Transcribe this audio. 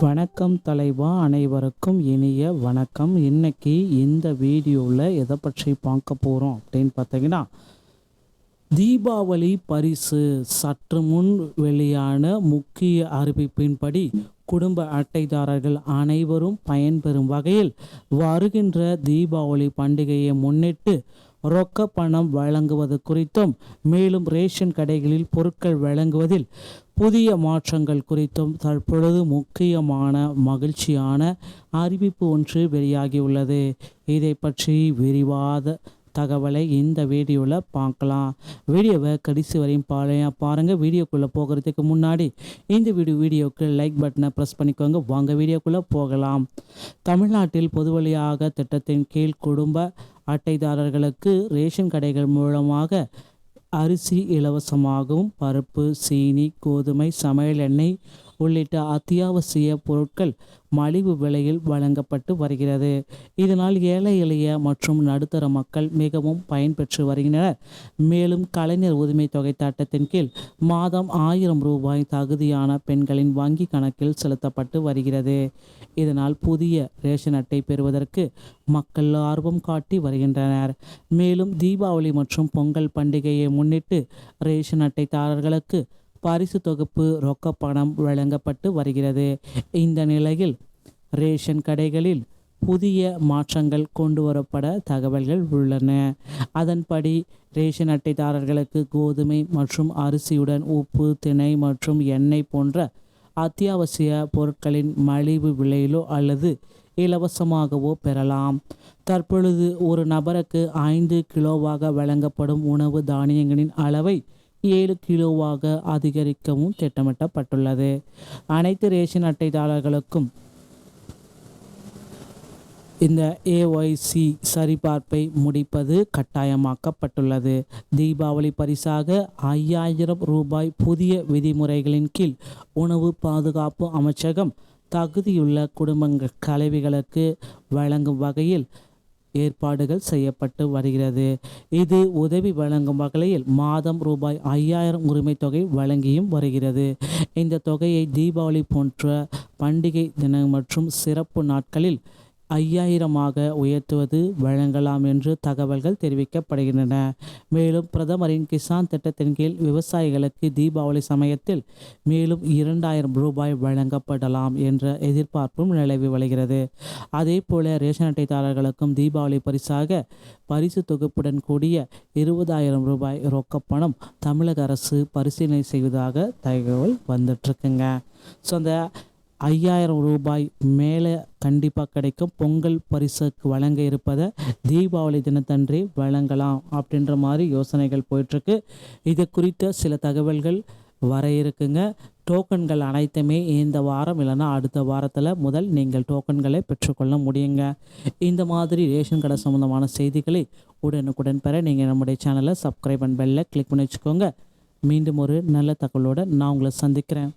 வணக்கம் தலைவா அனைவருக்கும் இனிய வணக்கம். இன்னைக்கு இந்த வீடியோவில் எதை பற்றி பார்க்க போகிறோம் அப்படின்னு பார்த்தீங்கன்னா தீபாவளி பரிசு சற்று முன் வெளியான முக்கிய அறிவிப்பின்படி குடும்ப அட்டைதாரர்கள் அனைவரும் பயன்பெறும் வகையில் வருகின்ற தீபாவளி பண்டிகையை முன்னிட்டு ரொக்க பணம் வழங்குவது குறித்தும் மேலும் ரேஷன் கடைகளில் பொருட்கள் வழங்குவதில் புதிய மாற்றங்கள் குறித்தும் தற்பொழுது முக்கியமான மகிழ்ச்சியான அறிவிப்பு ஒன்று வெளியாகியுள்ளது. இதை பற்றி விரிவாத தகவலை இந்த வீடியோவில் பார்க்கலாம். வீடியோவை கடைசி வரையும் பாருங்க பாருங்கள் வீடியோக்குள்ளே போகிறதுக்கு முன்னாடி இந்த வீடியோ வீடியோக்கு லைக் பட்டனை ப்ரெஸ் பண்ணிக்கோங்க. வாங்க வீடியோக்குள்ளே போகலாம். தமிழ்நாட்டில் பொது வழியாக திட்டத்தின் கீழ் குடும்ப அட்டைதாரர்களுக்கு ரேஷன் கடைகள் மூலமாக அரிசி இலவசமாகவும் பருப்பு சீனி கோதுமை சமையல் எண்ணெய் உள்ளிட்ட அத்தியாவசிய பொருட்கள் மலிவு விலையில் வழங்கப்பட்டு வருகிறது. இதனால் ஏழை எளிய மற்றும் நடுத்தர மக்கள் மிகவும் பயன்பெற்று வருகின்றனர். மேலும் கலைஞர் உரிமை தொகை திட்டத்தின் கீழ் மாதம் ஆயிரம் ரூபாய் தகுதியான பெண்களின் வங்கி கணக்கில் செலுத்தப்பட்டு வருகிறது. இதனால் புதிய ரேஷன் அட்டை பெறுவதற்கு மக்கள் ஆர்வம் காட்டி வருகின்றனர். மேலும் தீபாவளி மற்றும் பொங்கல் பண்டிகையை முன்னிட்டு ரேஷன் அட்டைதாரர்களுக்கு பரிசு தொகுப்பு ரொக்க பணம் வழங்கப்பட்டு வருகிறது. இந்த நிலையில் ரேஷன் கடைகளில் புதிய மாற்றங்கள் கொண்டு வரப்பட தகவல்கள் உள்ளன. அதன்படி ரேஷன் அட்டைதாரர்களுக்கு கோதுமை மற்றும் அரிசியுடன் உப்பு திணை மற்றும் எண்ணெய் போன்ற அத்தியாவசிய பொருட்களின் மலிவு விலையிலோ அல்லது இலவசமாகவோ பெறலாம். தற்பொழுது ஒரு நபருக்கு ஐந்து கிலோவாக வழங்கப்படும் உணவு தானியங்களின் அளவை ஏழு கிலோவாக அதிகரிக்கவும் திட்டமிட்டப்பட்டுள்ளது. அனைத்து ரேஷன் அட்டைதாரர்களுக்கும் இந்த ஏஒய்சி சரிபார்ப்பை முடிப்பது கட்டாயமாக்கப்பட்டுள்ளது. தீபாவளி பரிசாக ஐயாயிரம் ரூபாய் புதிய விதிமுறைகளின் கீழ் உணவு பாதுகாப்பு அமைச்சகம் தகுதியுள்ள குடும்பங்கள் கலவிகளுக்கு வழங்கும் வகையில் ஏற்பாடுகள் செய்யப்பட்டு வருகிறது. இது உதவி வழங்கும் வகையில் மாதம் ரூபாய் ஐயாயிரம் உரிமை தொகை வழங்கியும் வருகிறது. இந்த தொகையை தீபாவளி போன்ற பண்டிகை தினம் மற்றும் சிறப்பு நாட்களில் ஐயாயிரமாக உயர்த்துவது வழங்கலாம் என்று தகவல்கள் தெரிவிக்கப்படுகின்றன. மேலும் பிரதமரின் கிசான் திட்டத்தின் கீழ் விவசாயிகளுக்கு தீபாவளி சமயத்தில் மேலும் இரண்டாயிரம் ரூபாய் வழங்கப்படலாம் என்ற எதிர்பார்ப்பும் நிலவி வருகிறது. அதே போல ரேஷன் அட்டைதாரர்களுக்கும் தீபாவளி பரிசாக பரிசு தொகுப்புடன் கூடிய இருபதாயிரம் ரூபாய் ரொக்கப்பணம் தமிழக அரசு பரிசீலனை செய்வதாக தகவல் வந்துட்டுருக்குங்க. ஸோ அந்த ஐயாயிரம் ரூபாய் மேலே கண்டிப்பாக கிடைக்கும். பொங்கல் பரிசுக்கு வழங்க இருப்பதை தீபாவளி தினத்தன்றே வழங்கலாம் அப்படின்ற மாதிரி யோசனைகள் போயிட்டுருக்கு. இது குறித்த சில தகவல்கள் வர இருக்குங்க. டோக்கன்கள் அனைத்துமே இந்த வாரம் இல்லைன்னா அடுத்த வாரத்தில் முதல் நீங்கள் டோக்கன்களை பெற்றுக்கொள்ள முடியுங்க. இந்த மாதிரி ரேஷன் கடை சம்மந்தமான செய்திகளை உடனுக்குடன் பெற நீங்கள் நம்முடைய சேனலை சப்ஸ்கிரைப் அண்ட் பெல்லை கிளிக் பண்ணி வச்சுக்கோங்க. மீண்டும் ஒரு நல்ல தகவலோடு நான் உங்களை சந்திக்கிறேன்.